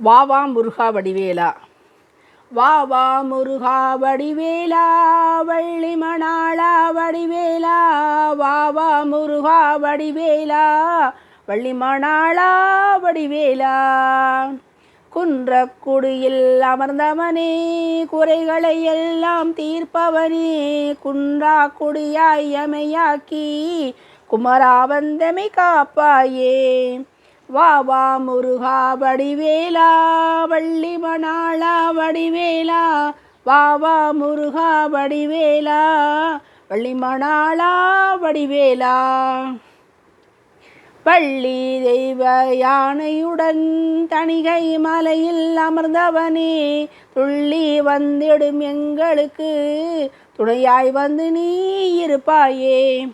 வா வா முருகா வடிவேலா. வா வா முருகா வடிவேலா வள்ளி மணாளா வடிவேலா. வா வா முருகா வடிவேலா வள்ளி மணாளா வடிவேலா. குன்றக்குடியில் அமர்ந்தவனே குறைகளை எல்லாம் தீர்ப்பவனே குன்றா குடியாய் அமையாக்கி குமராவந்தமை காப்பாயே. வா வா முருகா வடிவேலா வள்ளி மணாளா வடிவேலா வா வா முருகா வடிவேலா வள்ளி மணாளா வடிவேலா. பள்ளி தெய்வ யானையுடன் தணிகை மலையில் அமர்ந்தவனே துள்ளி வந்திடும் எங்களுக்கு துணையாய் வந்து நீ இருப்பாயே.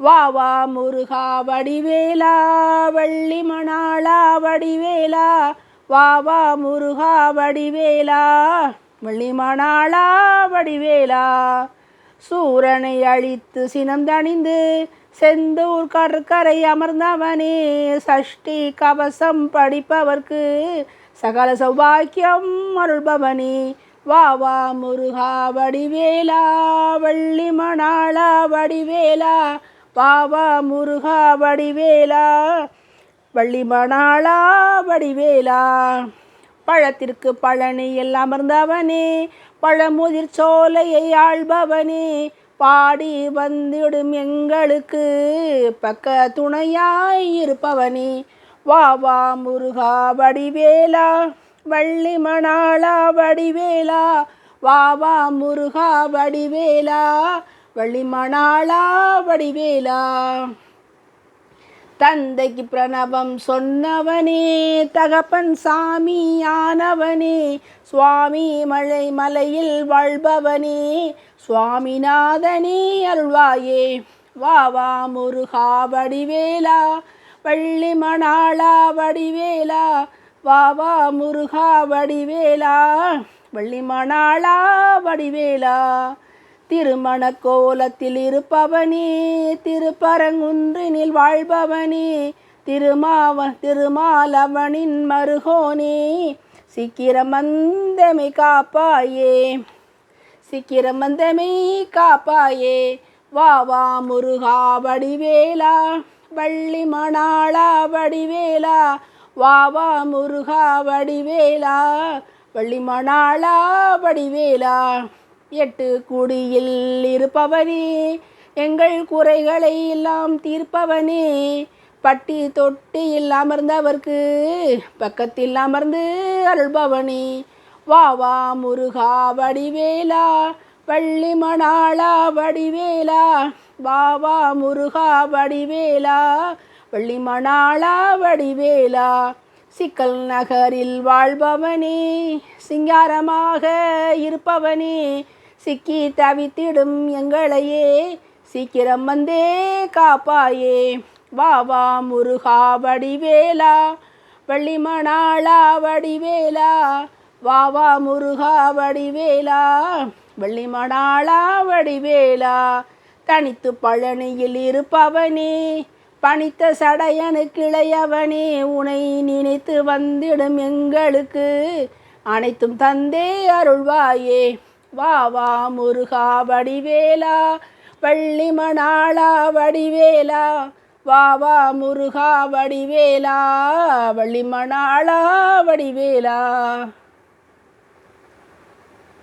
வா வா முருகா வடிவேலா வள்ளி மணாளா வடிவேலா வா வா முருகா வடிவேலா வள்ளி மணாளா வடிவேலா. சூரனை அழித்து சினம் தணிந்து செந்தூர் கடற்கரை அமர்ந்தவனே சஷ்டி கவசம் படிப்பவர்க்கு சகல சௌபாக்கியம் அருள்பவனே. வா வா முருகா வடிவேலா வள்ளி மணாளா வடிவேலா வா வா முருகா வடிவேலா வள்ளி மணாளா வடிவேலா. பழத்திற்கு பழனியில் அமர்ந்தவனே பழமுதிர் சோலையை ஆள்பவனே. பாடி வந்திடும் எங்களுக்கு பக்க துணையாய் இருப்பவனே. வா வா முருகா வடிவேலா வள்ளி மணாளா வடிவேலா. வா வா முருகா வடிவேலா. வள்ளி வடிவேலா. தந்தைக்கு பிரணவம் சொன்னவனே தகப்பன் சாமி ஆனவனே சுவாமி மழை மலையில் வாழ்பவனே சுவாமிநாதனே அருள்வாயே. வா வா முருகா வடிவேலா வள்ளி மணாளா வடிவேலா. வா வா முருகா வடிவேலா வள்ளி மணாளா வடிவேலா. திருமண கோலத்தில் இருப்பவனே திருப்பரங்குன்றினில் வாழ்பவனே திருமாவ திருமாலவனின் மருகோனே சிக்கிரமந்தமை காப்பாயே சிக்கிரமந்தமை காப்பாயே வா வா முருகா வடிவேலா வள்ளி மணாளா வடிவேலா வா வா முருகா வடிவேலா வள்ளி மணாளா வடிவேலா. எட்டு குடியில் இருப்பவனே எங்கள் குறைகளை எல்லாம் தீர்ப்பவனே. பட்டி தொட்டியில் அமர்ந்தவர்க்கு பக்கத்தில் அமர்ந்து அருள்பவனே. வா வா முருகா வடிவேலா வள்ளி மணாளா வடிவேலா. வா வா முருகா வடிவேலா வள்ளி மணாளா வடிவேலா. சிக்கல் நகரில் வாழ்பவனே சிங்காரமாக இருப்பவனே. சிக்கி தவித்திடும் எங்களையே. சீக்கிரம் வந்தே காப்பாயே. வா வா முருகா வடிவேலா. வள்ளிமணாளா வடிவேலா. வா வா முருகா வடிவேலா. வள்ளிமணாளா வடிவேலா. தனித்து பழனியில் இருப்பவனே. பணித்த சடையனு கிளையவனே உனை நினைத்து வந்திடும் எங்களுக்கு அனைத்தும் தந்தே அருள்வாயே. வா வா முருகா வடிவேலா வள்ளி மணாளா வடிவேலா வா வா முருகா வடிவேலா வள்ளி மணாளா வடிவேலா.